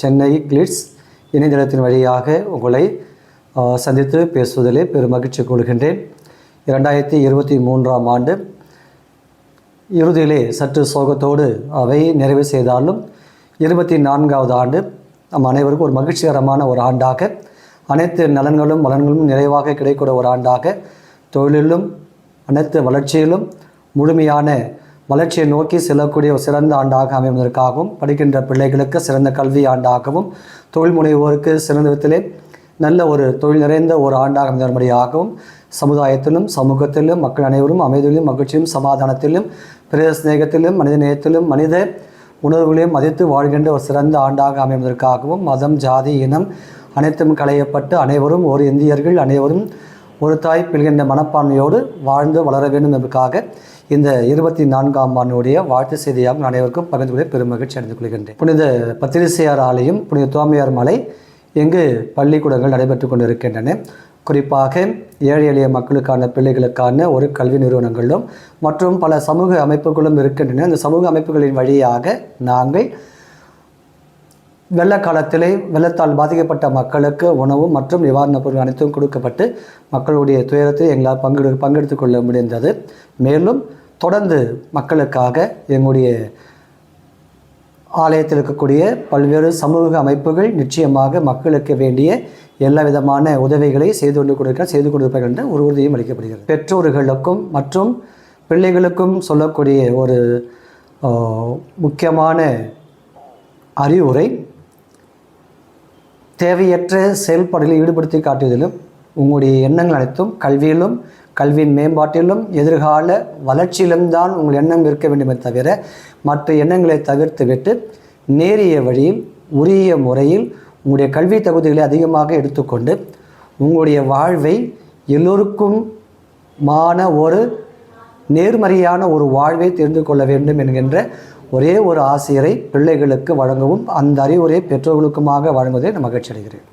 Chennai glitz இணையதளத்தின் வழியாக உங்களை சந்தித்து பேசுவதிலே பெரும் மகிழ்ச்சி கொள்கின்றேன். இரண்டாயிரத்தி இருபத்தி மூன்றாம் ஆண்டு இறுதியிலே சற்று சோகத்தோடு அவை நிறைவு செய்தாலும் இருபத்தி நான்காவது ஆண்டு நம் அனைவருக்கும் ஒரு மகிழ்ச்சிகரமான ஒரு ஆண்டாக அனைத்து நலன்களும் வளன்களும் நிறைவாக கிடைக்கூடிய ஒரு ஆண்டாக தொழிலிலும் அனைத்து வளர்ச்சியிலும் முழுமையான வளர்ச்சியை நோக்கி செல்லக்கூடிய ஒரு சிறந்த ஆண்டாக அமைவதற்காகவும் படிக்கின்ற பிள்ளைகளுக்கு சிறந்த கல்வி ஆண்டாகவும் தொழில் முனைவோருக்கு சிறந்த விதத்திலே நல்ல ஒரு தொழில் நிறைந்த ஒரு ஆண்டாக அமைந்தபடியாகவும் சமுதாயத்திலும் சமூகத்திலும் மக்கள் அனைவரும் அமைதியிலும் மகிழ்ச்சியும் சமாதானத்திலும் பிரேத சிநேகத்திலும் மனித நேயத்திலும் மனித உணர்வுகளையும் மதித்து வாழ்கின்ற ஒரு சிறந்த ஆண்டாக அமைவதற்காகவும் மதம் ஜாதி இனம் அனைத்தும் களையப்பட்டு அனைவரும் ஒரு இந்தியர்கள் அனைவரும் ஒரு தாய் பிள்கின்ற மனப்பான்மையோடு வாழ்ந்து வளர வேண்டும் என்பதற்காக இந்த இருபத்தி நான்காம் ஆண்டுடைய வாழ்த்து செய்தியாக அனைவருக்கும் பகிர்ந்து கொள்ள பெருமகிழ்ச்சி அடைந்து கொள்கின்றேன். புனித பத்திரிசையார் ஆலயம் புனித தோமையார் மலை எங்கு பள்ளிக்கூடங்கள் நடைபெற்று கொண்டிருக்கின்றன. குறிப்பாக ஏழை எளிய மக்களுக்கான பிள்ளைகளுக்கான ஒரு கல்வி நிறுவனங்களும் மற்றும் பல சமூக அமைப்புகளும் இருக்கின்றன. அந்த சமூக அமைப்புகளின் வழியாக நாங்கள் வெள்ள காலத்திலே வெள்ளத்தால் பாதிக்கப்பட்ட மக்களுக்கு உணவு மற்றும் நிவாரணப் பொருள் அனைத்தும் கொடுக்கப்பட்டு மக்களுடைய துயரத்தை எங்களால் பங்கெடு பங்கெடுத்து கொள்ள முடிந்தது. மேலும் தொடர்ந்து மக்களுக்காக எங்களுடைய ஆலயத்தில் இருக்கக்கூடிய பல்வேறு சமூக அமைப்புகள் நிச்சயமாக மக்களுக்கு வேண்டிய எல்லா விதமான உதவிகளை செய்து கொண்டு கொடுக்க செய்து கொடுப்பார்கள் என்ற ஒரு உறுதியும் அளிக்கப்படுகிறது. பெற்றோர்களுக்கும் மற்றும் பிள்ளைகளுக்கும் சொல்லக்கூடிய ஒரு முக்கியமான அறிவுரை தேவையற்ற செயல்பாடுகளில் ஈடுபடுத்தி காட்டுவதிலும் உங்களுடைய எண்ணங்கள் அனைத்தும் கல்வியிலும் கல்வியின் மேம்பாட்டிலும் எதிர்கால வளர்ச்சியிலும் தான் உங்கள் எண்ணம் இருக்க வேண்டுமே தவிர மற்ற எண்ணங்களை தவிர்த்துவிட்டு நேரிய வழியில் உரிய முறையில் உங்களுடைய கல்வி தகுதிகளை அதிகமாக எடுத்துக்கொண்டு உங்களுடைய வாழ்வை எல்லோருக்கும் மான ஒரு நேர்மறையான ஒரு வாழ்வை தெரிந்து கொள்ள வேண்டும் என்கின்ற ஒரே ஒரு ஆசிரியரை பிள்ளைகளுக்கு வழங்கவும் அந்த அறிவுரையை பெற்றோர்களுக்குமாக வழங்குவதை நான் மகிழ்ச்சி அடைகிறேன்